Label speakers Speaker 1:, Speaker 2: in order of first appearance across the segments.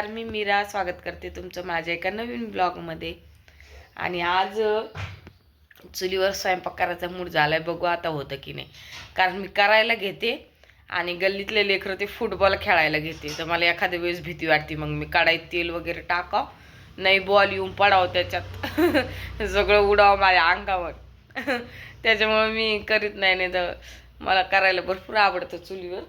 Speaker 1: नमस्कार मी मीरा स्वागत करते तुमचं माझ्या एका नवीन ब्लॉगमध्ये. आणि आज चुलीवर स्वयंपाक करायचा मूड झाला आहे बघू आता होतं की नाही. कारण मी करायला घेते आणि गल्लीतले लेकरं ते फुटबॉल खेळायला घेते. तर मला एखाद्या वेळेस भीती वाटते मग मी कढाईत तेल वगैरे टाकाव. नाही बॉल येऊन पडाव त्याच्यात. सगळं उडाव माझ्या अंगावर. त्याच्यामुळे मी करीत नाही नाही तर मला करायला भरपूर आवडतं चुलीवर.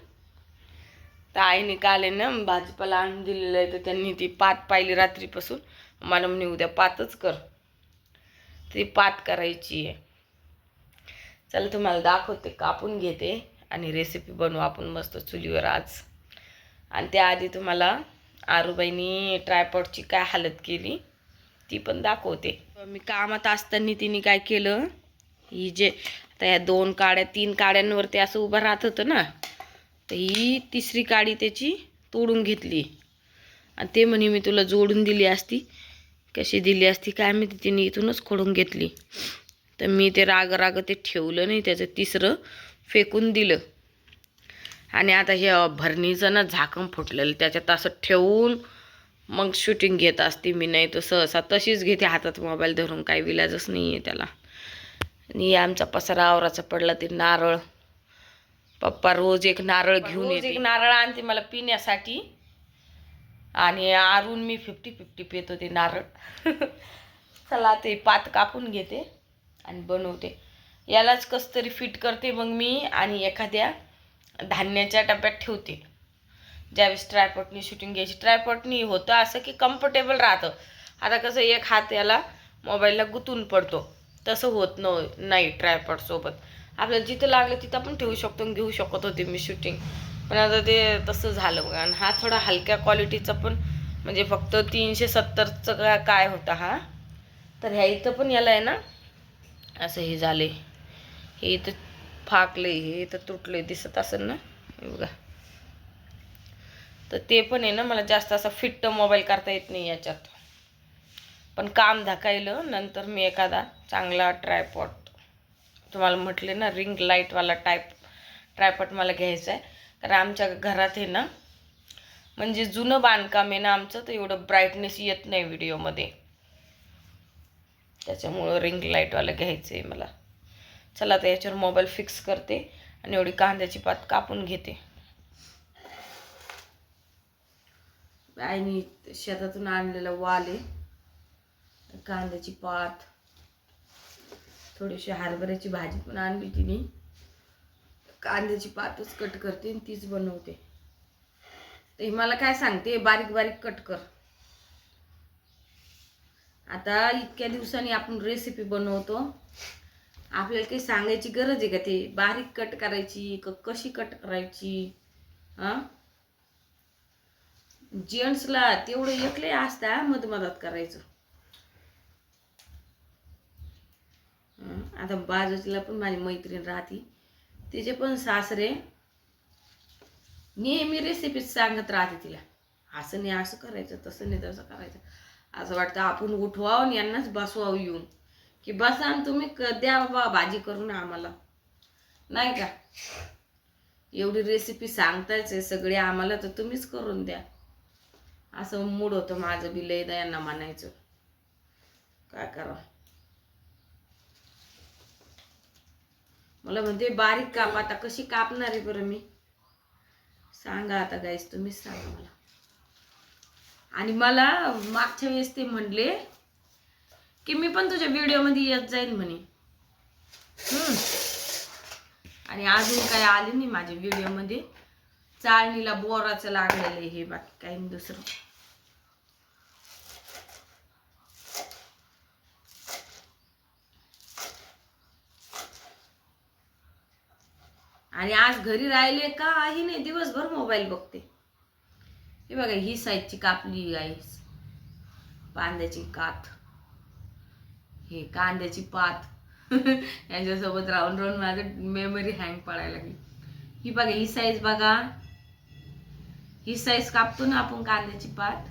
Speaker 1: तर आईने काल आहे ना भाजीपाला आणून दिलेलं आहे तर त्यांनी ती पात पाहिली रात्रीपासून. मला म्हणे उद्या पातच कर. ती पात करायची आहे. चला तुम्हाला दाखवते कापून घेते आणि रेसिपी बनवू आपण मस्त चुलीवर आज. आणि त्याआधी तुम्हाला आरूबाईनी ट्रायपॉडची काय हालत केली ती पण दाखवते. मी कामात असताना तिने काय केलं ही जे आता ह्या दोन काड्या तीन काड्यांवरती असं उभं राहत होतं ना तर ही तिसरी काडी त्याची तोडून घेतली. आणि ते म्हणे मी तुला जोडून दिली असती. कशी दिली असती काय माहिती तिने इथूनच खोडून घेतली. तर मी ते राग राग ते ठेवलं नाही त्याचं तिसरं फेकून दिलं. आणि आता हे भरणीचं ना झाकण फुटलेलं त्याच्यात असं ठेवून मग शूटिंग घेत असते मी. नाही तर सहसा तशीच घेते हातात मोबाईल धरून काही विलाजच नाही आहे त्याला. आणि आमचा पसरा आवराचा पडला ते नारळ. पप्पा रोज एक नारळ घेऊन येते एक नारळ आणते मला पिण्यासाठी. आणि आरून मी फिफ्टी फिफ्टी पित होते नारळ. चला ते पात कापून घेते आणि बनवते. यालाच कस तरी फिट करते मग मी आणि एखाद्या धान्याच्या डब्यात ठेवते. ज्यावेळेस ट्रायपॉटनी शूटिंग घ्यायची. ट्रायपॉटनी होतं असं की कम्फर्टेबल राहतं. आता कसं एक हात याला मोबाईलला गुंतून पडतो. तसं होत न नाही ट्रायपॉटसोबत आपल्याला जिथं लागलं तिथं आपण ठेवू शकतो आणि घेऊ शकत होते मी शूटिंग पण आता ते तसं झालं बघा. आणि हा थोडा हलक्या क्वालिटीचा पण म्हणजे फक्त तीनशे सत्तरचं का काय होता हा? तर ह्या इथं पण याला आहे ना असं हे झाले हे इथं फाकले हे इथं तुटले दिसत असेल ना? बघा. तर ते पण आहे ना मला जास्त असा फिट्ट मोबाईल करता येत नाही याच्यात. पण काम धाकायलं नंतर मी एखादा चांगला ट्रायपॉट तुम्हाला म्हटले ना रिंग लाईटवाला टाईप ट्रायपॉट मला घ्यायचा आहे कारण आमच्या घरात आहे ना म्हणजे जुनं बांधकाम आहे ना आमचं तर एवढं ब्राईटनेस येत नाही व्हिडिओमध्ये त्याच्यामुळं रिंग लाईटवाला घ्यायचं आहे मला. चला तर याच्यावर मोबाईल फिक्स करते आणि एवढी कांद्याची पात कापून घेते. आईनी शेतातून आणलेला वाल आहे. कांद्याची पात. थोडीशी हरभऱ्याची भाजी पण आणली तिने. कांद्याची पातच कट करते आणि तीच बनवते. ते मला काय सांगते बारीक बारीक कट कर. आता इतक्या दिवसांनी आपण रेसिपी बनवतो. आपल्याला काही सांगायची गरज आहे का ते? बारीक कट करायची क कशी कट करायची? हां? जेंट्सला तेवढं एकले असता मध करायचं. आता बाजूला पण माझी मैत्रीण राहती. तिचे पण सासरे नेहमी रेसिपी सांगत राहते तिला. असं नाही असं करायचं तसं नाही तसं करायचं. असं वाटतं आपण उठवावं आणि यांनाच बसवावं येऊन. की बसा आणि तुम्ही क- द्या बाबा भाजी करून आम्हाला. नाही का? एवढी रेसिपी सांगतायच आहे सगळे आम्हाला तर तुम्हीच करून द्या. असं मूड होतं माझं बी यांना म्हणायचं. काय करावं? मला म्हणते बारीक काप आता कशी कापणार आहे बरं मी? सांगा आता गाईस तुम्हीच सांगा मला. आणि मला मागच्या वेळेस ते म्हणले की मी पण तुझ्या व्हिडिओमध्ये येत जाईल म्हणे. आणि अजून काय आले नाही माझ्या व्हिडिओमध्ये चाळणीला बोराचं लागलेलं आहे हे बाकी काही नाही दुसरं. आणि आज घरी राहिले काही नाही दिवसभर मोबाईल बघते. हे बघा ही साईजची कापली आहे कांद्याची कात. हे कांद्याची पात. यांच्यासोबत राहून राहून माझं मेमरी हँग पडायला लागली. ही बघा ही साईज बघा. ही साईज कापतो ना आपण कांद्याची पात.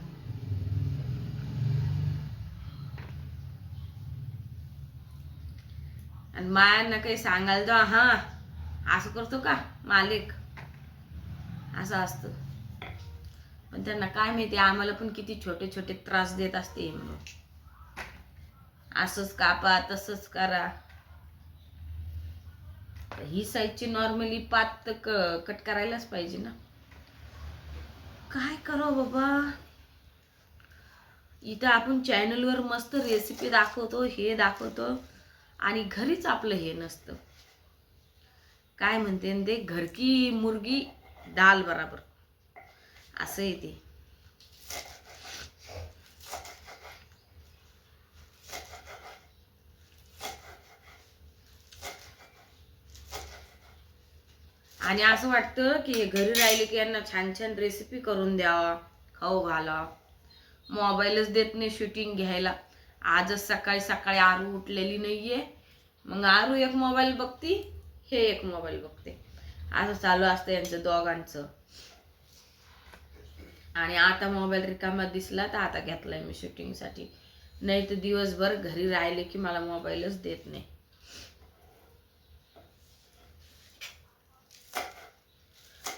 Speaker 1: आणि मायांना काही सांगायला जाऊ हा. असं करतो का? मालिक. असं असतं. पण त्यांना काय माहिती आम्हाला पण किती छोटे छोटे त्रास देत असते म्हणून. असंच कापा तसंच करा. ही साईजची नॉर्मली पात तर क कट करायलाच पाहिजे ना. काय करो बाबा? इथं आपण चॅनलवर मस्त रेसिपी दाखवतो हे दाखवतो. आणि घरीच आपलं हे नसतं. काय म्हणते न ते घर की मुर्गी दाल बराबर. असं येते आणि असं वाटतं की हे घरी राहिले की यांना छान छान रेसिपी करून द्यावा खाऊ घाला. मोबाईलच देत नाही शूटिंग घ्यायला. आजच सकाळी सकाळी आरू उठलेली नाहीये. मग आरू एक मोबाईल बघती. हे एक मोबाईल बघते. असं चालू असतं यांचं दोघांचं. आणि आता मोबाईल रिकामा दिसला तर आता घेतलाय मी शूटिंगसाठी. नाही तर दिवसभर घरी राहिले की मला मोबाईलच देत नाही.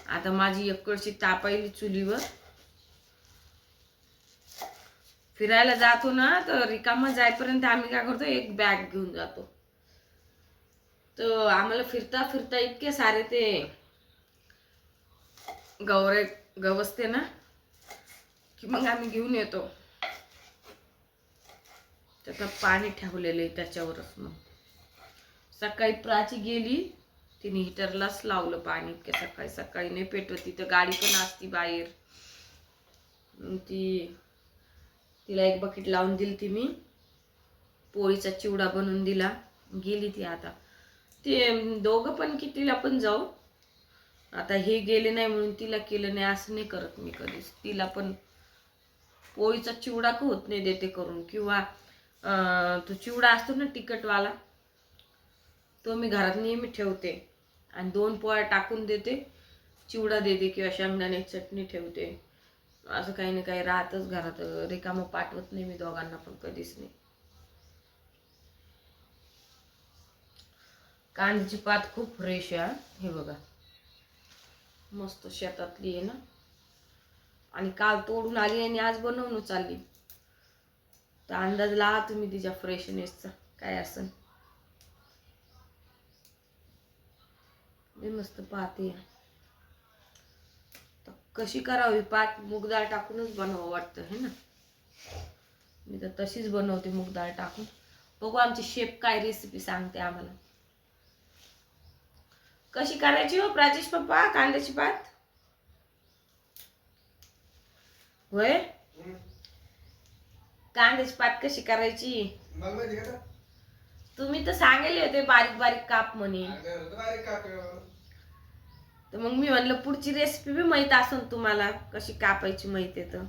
Speaker 1: आता माझी एककडची तापायली चुलीवर. फिरायला जातो ना तर रिकामा जायपर्यंत आम्ही काय करतो एक बॅग घेऊन जातो. तर आम्हाला फिरता फिरता इतके सारे ते गवरे गवसते ना की मग आम्ही घेऊन येतो. त्याचं पाणी ठेवलेलं आहे त्याच्यावरच मग. सकाळी प्राची गेली तिने हिटरलाच लावलं पाणी इतक्या सकाळी सकाळी नाही पेटवत तिथं गाडी पण असती बाहेर. ती तिला एक बकेट लावून दिली ती मी. पोळीचा चिवडा बनवून दिला. गेली ती आता. ते दोघं पण कितीला पण जाऊ. आता हे गेले नाही म्हणून तिला केलं नाही असं नाही करत मी कधीच. तिला पण पोळीचा चिवडा होत नाही देते करून. किंवा तो चिवडा असतो ना तिखटवाला तो मी घरात नेहमी ठेवते. आणि दोन पोळ्या टाकून देते चिवडा देते किंवा शेंगदाणे चटणी ठेवते. असं काही ना काही राहतच घरात. रिकामं पाठवत नाही मी दोघांना पण कधीच नाही. कांद्याची पात खूप फ्रेश आहे हे. बघा. मस्त शेतातली आहे ना. आणि काल तोडून आली आणि आज बनवून चालली. तर अंदाज लावा तुम्ही तिच्या फ्रेशनेसचा काय असन. मस्त पाहते तर कशी करावी? पात मूग टाकूनच बनवावं वाटतं है ना. मी तर तशीच बनवते मूग टाकून. बघू आमची शेप काय रेसिपी सांगते आम्हाला. कशी करायची हो? प्राजेश पप्पा कांद्याची पात होय? कांद्याची पात कशी करायची? तुम्ही तर सांगेले होते बारीक बारीक काप म्हणे.
Speaker 2: काप
Speaker 1: तर मग मी म्हणलं पुढची रेसिपी बी माहीत असेल तुम्हाला कशी कापायची माहिती आहे तर.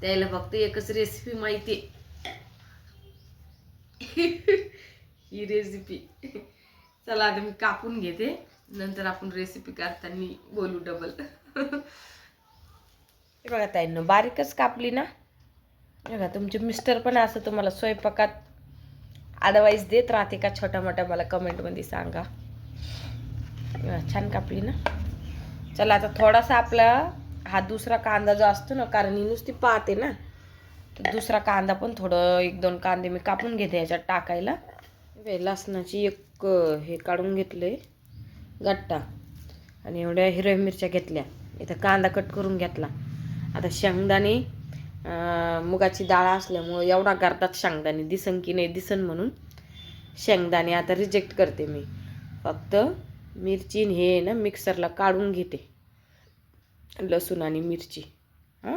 Speaker 1: त्याला फक्त एकच रेसिपी माहिती ही रेसिपी चला आता मी कापून घेते. नंतर आपण रेसिपी करताना बोलू डबल हे बघा ताईंनं बारीकच कापली ना? बघा तुमचे मिस्टर पण असं तुम्हाला स्वयंपाकात ॲडवाईस देत राहते का? छोट्या मोठ्या मला कमेंटमध्ये सांगा. छान कापली ना? चला आता थोडासा आपला हा दुसरा कांदा जो असतो ना कारण ही नुसती पाहते ना? तर दुसरा कांदा पण थोडं एक दोन कांदे मी कापून घेते याच्यात टाकायला. लसणाची एक हे काढून घेतले गट्टा. आणि एवढ्या हिरव्या मिरच्या घेतल्या. इथं कांदा कट करून घेतला. आता शेंगदाणे मुगाची डाळ असल्यामुळं एवढा करतात शेंगदाणे. दिसन की नाही दिसन म्हणून शेंगदाणे आता रिजेक्ट करते मी. फक्त मिरची हे ना मिक्सरला काढून घेते. लसूण आणि मिरची. हां?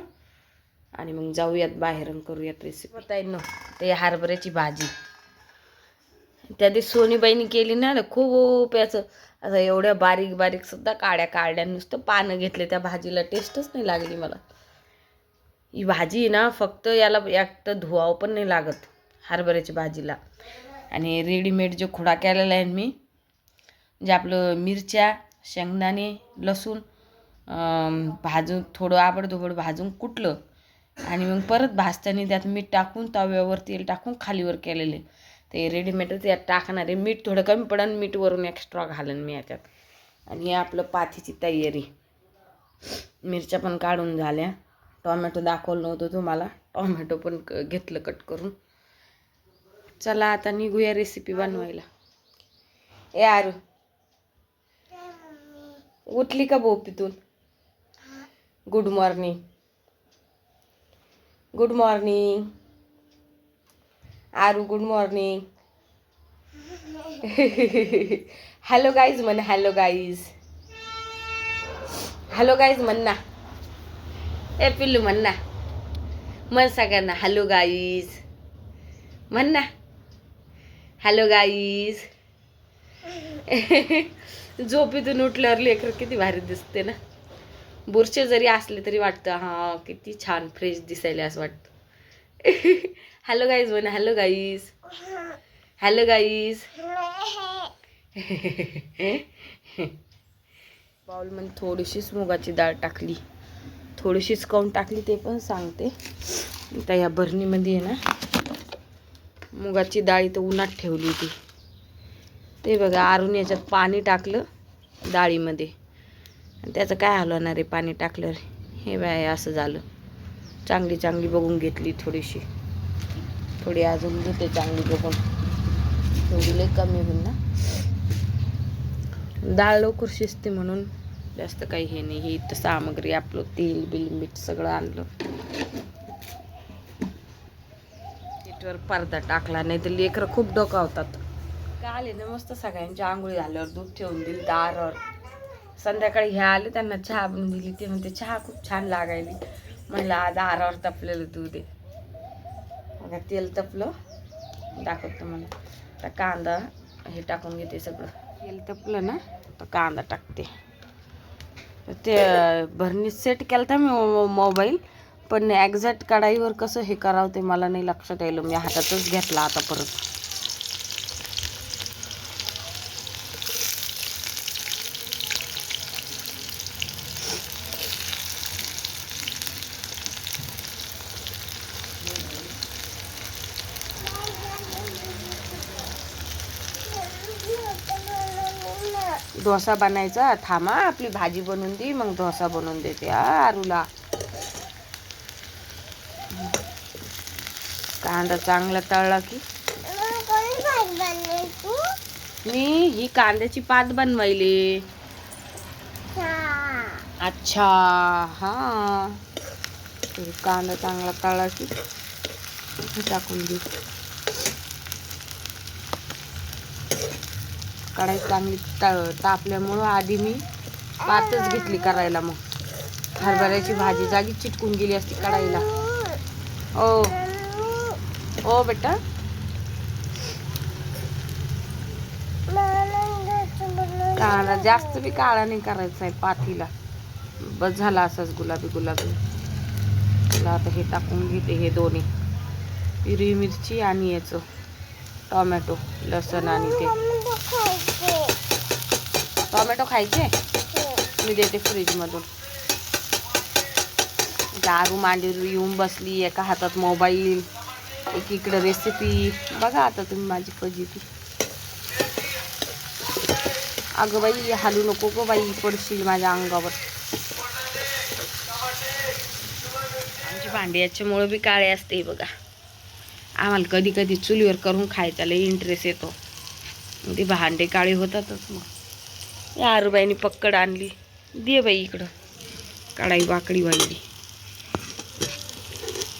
Speaker 1: आणि मग जाऊयात बाहेर करूयात रेसिपी हो ताईंनो ते हरभऱ्याची भाजी. त्या दिवशी सोनीबाईनी केली ना खूप याचं असं एवढ्या बारीक बारीक सुद्धा काड्या काढल्या नुसतं पानं घेतले त्या भाजीला टेस्टच नाही लागली मला. ही भाजी आहे ना फक्त याला एकटं धुवावं पण नाही लागत हरभऱ्याच्या भाजीला. आणि रेडीमेड जो खुडा केलेला आहे मी जे आपलं मिरच्या शेंगदाणे लसूण भाजून थोडं आबडधोबड भाजून कुटलं आणि मग परत भाजताना त्यात मीठ टाकून तव्यावर तेल टाकून खालीवर केलेले. ते रेडीमेडच त्यात टाकणारे मीठ थोडं कमी पडन मीठवरून एक्स्ट्रा घालन मी याच्यात. आणि हे आपलं पाथीची तयारी. मिरच्या पण काढून झाल्या. टॉमॅटो दाखवलं नव्हतं तुम्हाला. टॉमॅटो पण क- घेतलं कट करून. चला आता निघूया रेसिपी बनवायला. ए आरू. उठली का भोपीतून good morning good morning Aaru good morning hello guys म्हण हॅलो गाईज हॅलो गाईज म्हणना ए पिल्लू म्हणना म्हण सगळ्यांना हॅलो गाईज म्हणना हॅलो गाईज झोपेतून उठल्यावर लेकर किती भारी दिसते ना बुरचे जरी असले तरी वाटतं हां किती छान फ्रेश दिसायला असं वाटतं. हॅलो गाईज म्हण हॅलो गाईज हॅलो गाईज बाउलमध्ये थोडीशीच मुगाची डाळ टाकली. थोडीशीच काऊन टाकली ते पण सांगते. आता या भरणीमध्ये आहे ना मुगाची डाळ इथं उन्हात ठेवली होती. ते बघा आरून याच्यात पाणी टाकलं डाळीमध्ये. आणि त्याचं काय हलवणार आहे? पाणी टाकलं हे बाय असं झालं. चांगली चांगली बघून घेतली थोडीशी. थोडी अजून घेते चांगली बघून. थोडी लई कमी होईल ना? डाळ लवकर शिजते म्हणून. जास्त काही हे नाही. हे इथं सामग्री आपलं तेल बिल मीठ सगळं आणलं. मीठवर पडदा टाकला नाही तर लेकरं खूप डोकावतात काल आहे ना मस्त सगळ्यांच्या आंघोळी झाल्यावर दूध ठेवून दिली दारावर. संध्याकाळी ह्या आले त्यांना चहा बनवून दिली. ते म्हणते चहा खूप छान लागायली. म्हणलं आज दारावर तपलेलं दूध आहे बघा तेल तपलं. दाखवतो मला आता कांदा हे टाकून घेते सगळं. तेल तपलं ना? तर कांदा टाकते. ते भरणीत सेट केलं तर मी मोबाईल पण एक्झॅक्ट कढाईवर कसं हे करावं ते मला नाही लक्षात यायलं मी हातातच घेतला आता परत. डोसा बनायचा. थांबा आपली भाजी बनवून दे मग डोसा बनवून देते. आरूला. कांदा चांगला तळला की? मी ही कांद्याची पात बनवायली. अच्छा हा. कांदा चांगला तळला की? टाकून दे. कढाई चांगली ता- तापल्यामुळं आधी मी पातच घेतली करायला मग. हरभऱ्याची भाजी जागी चिटकून गेली असती कढाईला. ओ. ओ बेटा. काळा जास्त बी काळा नाही करायचा आहे पातीला. बस झाला असाच गुलाबी गुलाबी. तुला आता हे टाकून घेते हे दोन्ही. हिरवी मिरची आणि याचं टोमॅटो लसण आणि ते. टोमॅटो खायचे? मी देते फ्रीजमधून. दारू मांडीरू येऊन बसली एका हातात मोबाईल एकीकडे रेसिपी बघा आता तुम्ही माझी फजिती. अगं बाई हालू नको गं बाई पडशील माझ्या अंगावर. आमची भांडी याच्यामुळं बी काळे असते बघा. आम्हाला कधी कधी चुलीवर करून खायचा लई इंटरेस्ट येतो. ते भांडे काळे होतातच मग. या आरूबाईनी पक्कड आणली. दे बाई इकडं. कढाई वाकडी वाढली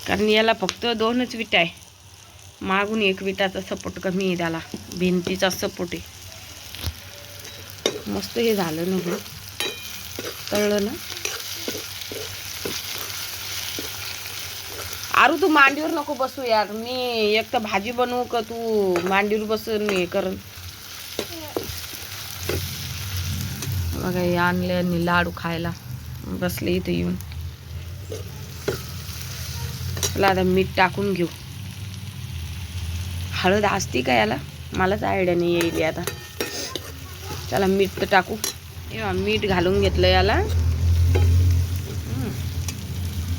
Speaker 1: कारण याला फक्त दोनच विटा आहे. मागून एक विटाचा सपोर्ट कमी आहे त्याला. भिंतीचा सपोर्ट आहे. मस्त हे झालं ना हे तळलं ना? अरू तू मांडीवर नको बसू यार. मी एक तर भाजी बनवू का तू? मांडीवर बसून हे कर बघा हे आणले आणि लाडू खायला. बसले इथे येऊन. चला आता मीठ टाकून घेऊ. हळद असती का याला? मलाच आयडिया नाही येईल आता. त्याला मीठ तर टाकू. मीठ घालून घेतलं याला.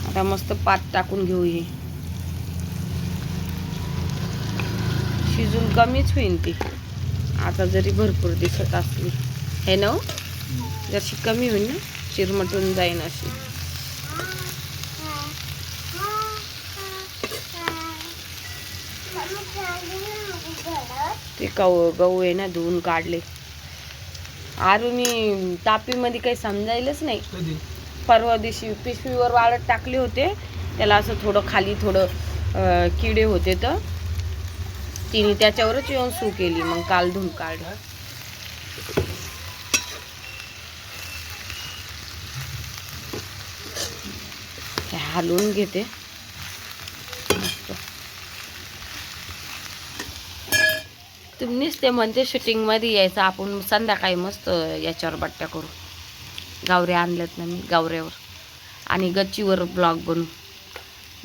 Speaker 1: आता मस्त पात टाकून घेऊ हे. शिजून कमीच होईन ती. आता जरी भरपूर दिसत असली. हे ना हो? जरशी कमी होईल ना चिरमटून जाईन अशी. ते गहू गहू आहे ना धुवून काढले. आरुनी तापीमध्ये काही समजायलाच नाही. परवा दिवशी पिशवीवर वाळत टाकले होते. त्याला असं थोडं खाली थोडं किडे होते तर तिने त्याच्यावरच येऊन सू केली. मग काल धुवून काढलं ते हलवून घेते. मस्त. तुम्हीच ते म्हणते shooting मध्ये यायचं आपण संध्याकाळी मस्त याच्यावर बट्ट्या करू. गावऱ्या आणल्यात ना मी गावऱ्यावर. आणि गच्चीवर ब्लॉग बनवू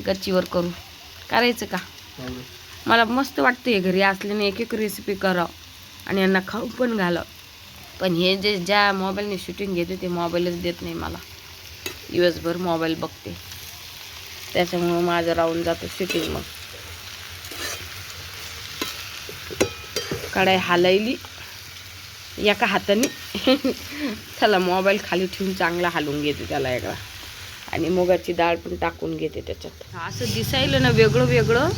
Speaker 1: गच्चीवर करू. करायचं का? मला मस्त वाटतं हे घरी असल्याने एक एक रेसिपी करावं आणि यांना खाऊ पण घालावं. पण हे जे ज्या मोबाईलने शूटिंग घेते ते मोबाईलच देत नाही मला. दिवसभर मोबाईल बघते. त्याच्यामुळं माझं राहून जातं शूटिंग मग. कढाई हालायली. एका हाताने. त्याला मोबाईल खाली ठेवून चांगला हालून घेते त्याला एकदा. आणि मुगाची डाळ पण टाकून घेते त्याच्यात. असं दिसायलं ना वेगळं वेगळं.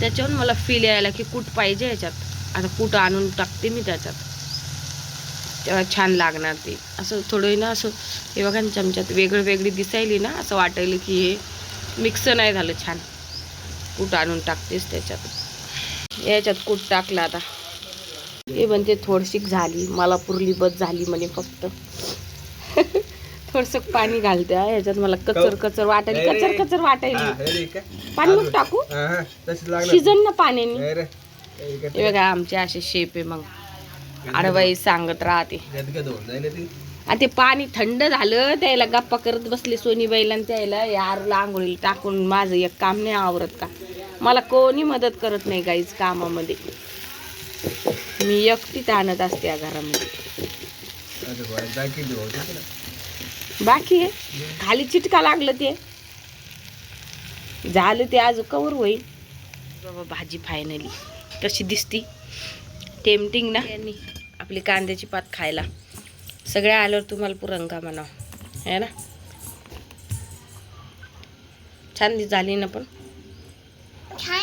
Speaker 1: त्याच्यावर मला फील यायला की कूट पाहिजे याच्यात आता कूट आणून टाकते मी त्याच्यात. तेव्हा छान लागणार ते. असं थोडं ना असं हे बघा ना चमच्यात वेगळं वेगळी दिसायली ना असं वाटायलं की हे मिक्स नाही झालं छान. कूट आणून टाकतेच त्याच्यात. याच्यात कूट टाकलं आता. हे म्हणते थोडीशीक झाली. मला पुरली बस झाली म्हणे फक्त. थोडस पाणी घालते ह्याच्यात मला कचर कचर वाटायली. कचर कचर वाटायली? पाणी मग टाकू. शिजन ना पाण्याने? हे बघा आमचे असे शेप आहे मग. आडबाई सांगत राहते. आणि ते पाणी थंड झालं त्याला गप्पा करत बसले सोनीबाईला आणि त्याला यारला आंघोळीला टाकून माझं एक काम नाही आवरत का? मला कोणी मदत करत नाही काहीच कामामध्ये. मी एकटीच आणत असते या घरामध्ये. बाकी आहे? खाली चिटका लागलं ते. झालं ते आज कवर होईल. बाबा भाजी फायनली कशी दिसती? टेम्पटिंग ना? आपली कांद्याची पात खायला. सगळ्या आल्यावर तुम्हाला पुरंगा म्हणा. है ना? छान झाली ना पण?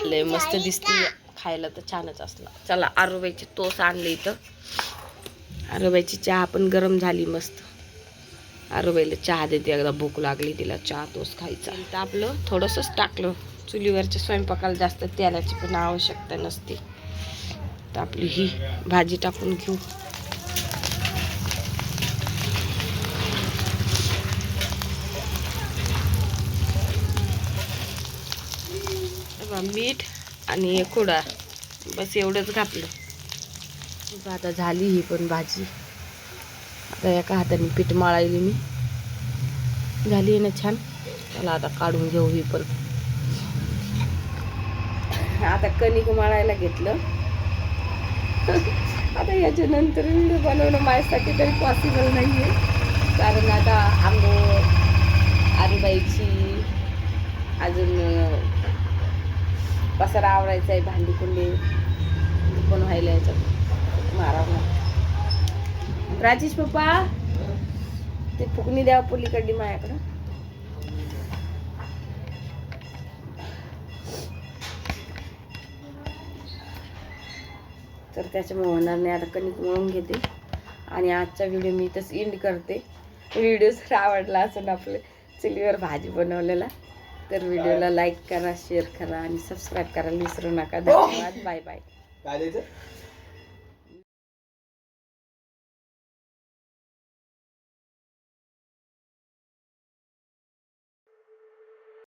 Speaker 1: लय मस्त दिसते. खायला तर छानच असणार चला आरोबाईची तोस आणले इथं. आरोबाईची चहा पण गरम झाली मस्त. आरोबाईला चहा देते. एकदा भूक लागली तिला चहा तोच खायचा. तर आपलं थोडंसंच टाकलं. चुलीवरच्या स्वयंपाकाला जास्त तेलाची पण आवश्यकता नसते. तर आपली ही भाजी टाकून घेऊ. मीठ आणि खोडा बस एवढंच घातलं. आता झाली ही पण भाजी. आता एका हाताने पीठ माळायली मी. झाली आहे ना छान. त्याला आता काढून घेऊ ही पण. आता कणिक माळायला घेतलं. आता याच्यानंतर व्हिडिओ बनवणं माझ्यासाठी तरी पॉसिबल नाही आहे कारण आता आंघोळ आरुबाईची अजून पसारा आवरायचा आहे भांडी कुंडी पण व्हायला याच्यात? मारावं राजेश पप्पा ते फुकणी द्यावं पुलीकडली माझ्याकडं. तर त्याच्यामुळे होणार नाही आता कणिक मळून घेते. आणि आजचा व्हिडिओ मी तसं एंड करते. व्हिडिओ जर आवडला असेल आपले चुलीवर भाजी बनवलेला. तर व्हिडिओला लाईक करा शेअर करा आणि सबस्क्राईब करायला विसरू नका. धन्यवाद. Bye bye